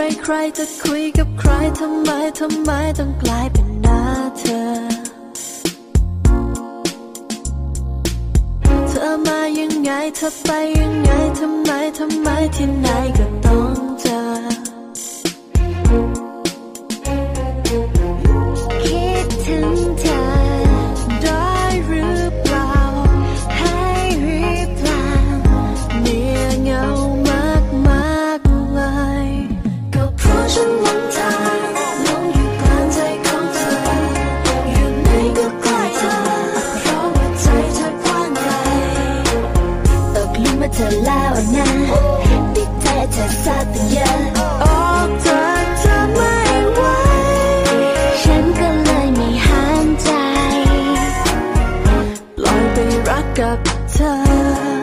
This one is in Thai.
ใครๆจะคุยกับใครทำไมทำไมต้องกลายเป็นหน้าเธอ เธอมายังไงเธอไปยังไงทำไมทำไมที่ไหนก็ต้อง เธอแล้วนะติดใจเธอซะตั้งเยอะออกจากเธอไม่ไหวฉันก็เลยไม่ห้ามใจปล่อยไปรักกับเธอ